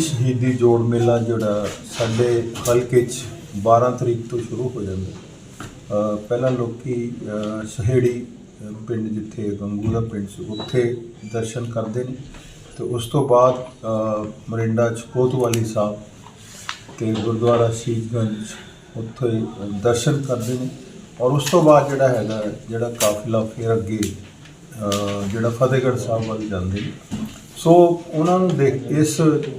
ਸ਼ਹੀਦੀ ਜੋੜ ਮੇਲਾ ਜਿਹੜਾ ਸਾਡੇ ਹਲਕੇ 'ਚ 12 ਤਰੀਕ ਤੋਂ ਸ਼ੁਰੂ ਹੋ ਜਾਂਦਾ। ਪਹਿਲਾਂ ਲੋਕੀ ਸਹੇੜੀ ਪਿੰਡ ਜਿੱਥੇ ਗੰਗੂ ਦਾ ਪਿੰਡ ਸੀ, ਉੱਥੇ ਦਰਸ਼ਨ ਕਰਦੇ ਨੇ। ਤੇ ਉਸ ਤੋਂ ਬਾਅਦ ਮਰਿੰਡਾ ਚ ਕੋਤਵਾਲੀ ਸਾਹਿਬ ਤੇ ਗੁਰਦੁਆਰਾ ਸ਼ੀਸ਼ਗੰਜ ਉੱਥੇ ਦਰਸ਼ਨ ਕਰਦੇ ਨੇ। ਔਰ ਉਸ ਤੋਂ ਬਾਅਦ ਜਿਹੜਾ ਹੈਗਾ, ਜਿਹੜਾ ਕਾਫਿਲਾ ਫਿਰ ਅੱਗੇ ਜਿਹੜਾ ਫਤਿਹਗੜ੍ਹ ਸਾਹਿਬ ਵੱਲ ਜਾਂਦੇ ਨੇ। ਸੋ ਉਹਨਾਂ ਨੂੰ ਦੇਖ ਇਸ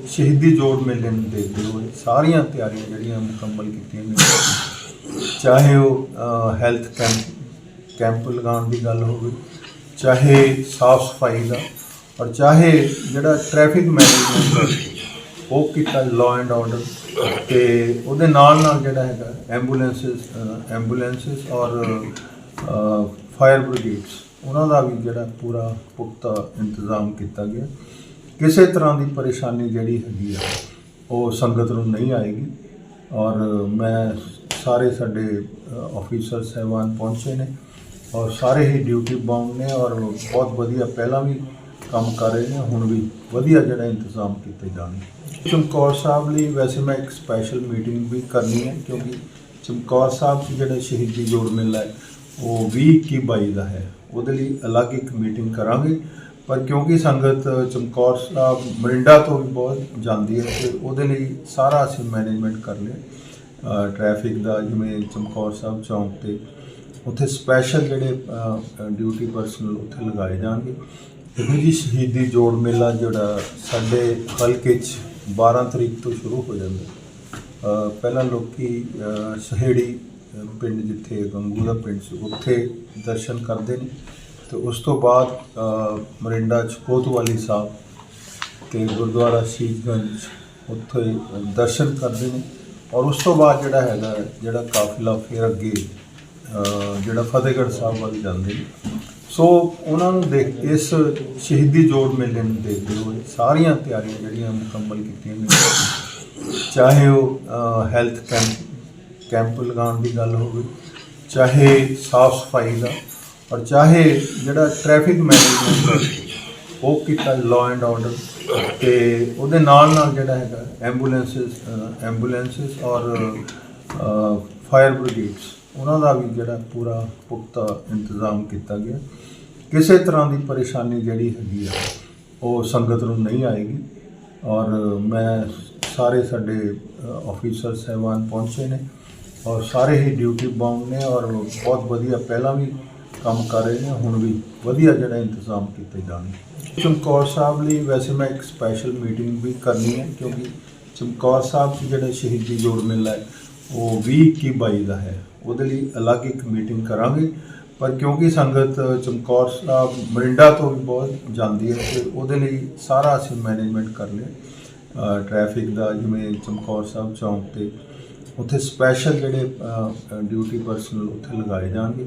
ਸ਼ਹੀਦੀ ਜੋੜ ਮੇਲੇ ਨੂੰ ਦੇਖਦੇ ਹੋਏ ਸਾਰੀਆਂ ਤਿਆਰੀਆਂ ਜਿਹੜੀਆਂ ਮੁਕੰਮਲ ਕੀਤੀਆਂ ਗਈਆਂ। ਚਾਹੇ ਉਹ ਹੈਲਥ ਕੈਂਪ ਕੈਂਪ ਲਗਾਉਣ ਦੀ ਗੱਲ ਹੋਵੇ, ਚਾਹੇ ਸਾਫ਼ ਸਫ਼ਾਈ ਦਾ ਔਰ ਚਾਹੇ ਜਿਹੜਾ ਟ੍ਰੈਫਿਕ ਮੈਨੇਜਮੈਂਟ ਉਹ ਕੀਤਾ ਲਾਅ ਐਂਡ ਆਰਡਰ ਤੇ ਉਹਦੇ ਨਾਲ ਨਾਲ ਜਿਹੜਾ ਹੈਗਾ ਐਂਬੂਲੈਂਸਸ ਐਂਬੂਲੈਂਸਸ ਔਰ ਫਾਇਰ ਬ੍ਰਿਗੇਡਸ ਉਹਨਾਂ ਦਾ ਵੀ ਜਿਹੜਾ ਪੂਰਾ ਪੁਖਤਾ ਇੰਤਜ਼ਾਮ ਕੀਤਾ ਗਿਆ। ਕਿਸੇ ਤਰ੍ਹਾਂ ਦੀ ਪਰੇਸ਼ਾਨੀ ਜਿਹੜੀ ਹੈਗੀ ਆ, ਉਹ ਸੰਗਤ ਨੂੰ ਨਹੀਂ ਆਏਗੀ। ਔਰ ਮੈਂ ਸਾਰੇ ਸਾਡੇ ਆਫੀਸਰ ਸਹਿਬਾਨ ਪਹੁੰਚੇ ਨੇ ਔਰ ਸਾਰੇ ਹੀ ਡਿਊਟੀ ਬਾਉਂਡ ਨੇ ਔਰ ਬਹੁਤ ਵਧੀਆ ਪਹਿਲਾਂ ਵੀ ਕੰਮ ਕਰ ਰਹੇ ਨੇ, ਹੁਣ ਵੀ ਵਧੀਆ ਜਿਹੜਾ ਇੰਤਜ਼ਾਮ ਕੀਤੇ ਜਾਣਗੇ। ਚਮਕੌਰ ਸਾਹਿਬ ਲਈ ਵੈਸੇ ਮੈਂ ਇੱਕ ਸਪੈਸ਼ਲ ਮੀਟਿੰਗ ਵੀ ਕਰਨੀ ਹੈ ਕਿਉਂਕਿ ਚਮਕੌਰ ਸਾਹਿਬ ਜਿਹੜਾ ਸ਼ਹੀਦੀ ਜੋੜ ਮੇਲਾ ਹੈ, ਉਹ 20 21 22 ਦਾ ਹੈ। ਉਹਦੇ ਲਈ ਅਲੱਗ ਇੱਕ ਮੀਟਿੰਗ ਕਰਾਂਗੇ। ਪਰ ਕਿਉਂਕਿ ਸੰਗਤ ਚਮਕੌਰ ਸਾਹਿਬ ਮਰਿੰਡਾ ਤੋਂ ਵੀ ਬਹੁਤ ਜਾਂਦੀ ਹੈ, ਤੇ ਉਹਦੇ ਲਈ ਸਾਰਾ ਅਸੀਂ ਮੈਨੇਜਮੈਂਟ ਕਰ ਲਿਆ ਟ੍ਰੈਫਿਕ ਦਾ, ਜਿਵੇਂ ਚਮਕੌਰ ਸਾਹਿਬ ਚੌਂਕ ਤੇ। ਉੱਥੇ ਸਪੈਸ਼ਲ ਜਿਹੜੇ ਡਿਊਟੀ ਪਰਸਨਲ ਉੱਥੇ ਲਗਾਏ ਜਾਣਗੇ। ਇਹੋ ਜੀ ਸ਼ਹੀਦੀ ਜੋੜ ਮੇਲਾ ਜਿਹੜਾ ਸਾਡੇ ਹਲਕੇ 'ਚ 12 ਤਰੀਕ ਤੋਂ ਸ਼ੁਰੂ ਹੋ ਜਾਂਦਾ। ਪਹਿਲਾਂ ਲੋਕੀ ਸਹੇੜੀ ਪਿੰਡ ਜਿੱਥੇ ਗੰਗੂ ਦਾ ਪਿੰਡ ਸੀ, ਉੱਥੇ ਦਰਸ਼ਨ ਕਰਦੇ ਨੇ। ਤੇ ਉਸ ਤੋਂ ਬਾਅਦ ਮਰਿੰਡਾ ਚ ਕੋਤਵਾਲੀ ਸਾਹਿਬ ਤੇ ਗੁਰਦੁਆਰਾ ਸ਼ੀਸ਼ਗੰਜ ਉੱਥੇ ਦਰਸ਼ਨ ਕਰਦੇ ਨੇ। ਔਰ ਉਸ ਤੋਂ ਬਾਅਦ ਜਿਹੜਾ ਹੈਗਾ, ਜਿਹੜਾ ਕਾਫਿਲਾ ਫਿਰ ਅੱਗੇ ਜਿਹੜਾ ਫਤਿਹਗੜ੍ਹ ਸਾਹਿਬ ਵੱਲ ਜਾਂਦੇ ਨੇ। ਸੋ ਉਹਨਾਂ ਨੂੰ ਦੇਖ, ਇਸ ਸ਼ਹੀਦੀ ਜੋੜ ਮੇਲੇ ਨੂੰ ਦੇਖਦੇ ਹੋਏ ਸਾਰੀਆਂ ਤਿਆਰੀਆਂ ਜਿਹੜੀਆਂ ਮੁਕੰਮਲ ਕੀਤੀਆਂ ਗਈਆਂ ਚਾਹੇ ਉਹ ਹੈਲਥ ਕੈਂਪ ਕੈਂਪ ਲਗਾਉਣ ਦੀ ਗੱਲ ਹੋਵੇ, ਚਾਹੇ ਸਾਫ਼ ਸਫ਼ਾਈ ਦਾ ਔਰ ਚਾਹੇ ਜਿਹੜਾ ਟ੍ਰੈਫਿਕ ਮੈਨੇਜਮੈਂਟ ਉਹ ਕੀਤਾ ਲਾਅ ਐਂਡ ਆਰਡਰ ਤੇ ਉਹਦੇ ਨਾਲ ਨਾਲ ਜਿਹੜਾ ਹੈਗਾ ਐਂਬੂਲੈਂਸਸ ਐਂਬੂਲੈਂਸਸ ਔਰ ਫਾਇਰ ਬ੍ਰਿਗੇਡਸ ਉਹਨਾਂ ਦਾ ਵੀ ਜਿਹੜਾ ਪੂਰਾ ਪੁਖਤਾ ਇੰਤਜ਼ਾਮ ਕੀਤਾ ਗਿਆ। ਕਿਸੇ ਤਰ੍ਹਾਂ ਦੀ ਪਰੇਸ਼ਾਨੀ ਜਿਹੜੀ ਹੈਗੀ ਆ, ਉਹ ਸੰਗਤ ਨੂੰ ਨਹੀਂ ਆਏਗੀ। ਔਰ ਮੈਂ ਸਾਰੇ ਸਾਡੇ ਆਫੀਸਰ ਸਹਿਬਾਨ ਪਹੁੰਚੇ ਨੇ। ਔਰ ਸਾਰੇ ਹੀ ਡਿਊਟੀ ਬਾਉਂਡ ਨੇ ਔਰ ਬਹੁਤ ਵਧੀਆ, ਪਹਿਲਾਂ ਵੀ ਕੰਮ ਕਰ ਰਹੇ ਨੇ, ਹੁਣ ਵੀ ਵਧੀਆ ਜਿਹੜਾ ਇੰਤਜ਼ਾਮ ਕੀਤੇ ਜਾਣਗੇ। ਚਮਕੌਰ ਸਾਹਿਬ ਲਈ ਵੈਸੇ ਮੈਂ ਇੱਕ ਸਪੈਸ਼ਲ ਮੀਟਿੰਗ ਵੀ ਕਰਨੀ ਹੈ, ਕਿਉਂਕਿ ਚਮਕੌਰ ਸਾਹਿਬ 'ਚ ਜਿਹੜਾ ਸ਼ਹੀਦੀ ਜੋੜ ਮੇਲਾ ਹੈ, ਉਹ 20 21 22 ਦਾ ਹੈ। ਉਹਦੇ ਲਈ ਅਲੱਗ ਇੱਕ ਮੀਟਿੰਗ ਕਰਾਂਗੇ। ਪਰ ਕਿਉਂਕਿ ਸੰਗਤ ਚਮਕੌਰ ਸਾਹਿਬ ਮਰਿੰਡਾ ਤੋਂ ਵੀ ਬਹੁਤ ਜਾਂਦੀ ਹੈ, ਤੇ ਉਹਦੇ ਲਈ ਸਾਰਾ ਅਸੀਂ ਮੈਨੇਜਮੈਂਟ ਕਰ ਲਿਆ। ਟ੍ਰੈਫਿਕ ਦਾ, ਜਿਵੇਂ ਚਮਕੌਰ ਸਾਹਿਬ ਚੌਂਕ ਤੇ ਉੱਥੇ ਸਪੈਸ਼ਲ ਜਿਹੜੇ ਡਿਊਟੀ ਪਰਸਨਲ ਉੱਥੇ ਲਗਾਏ ਜਾਣਗੇ।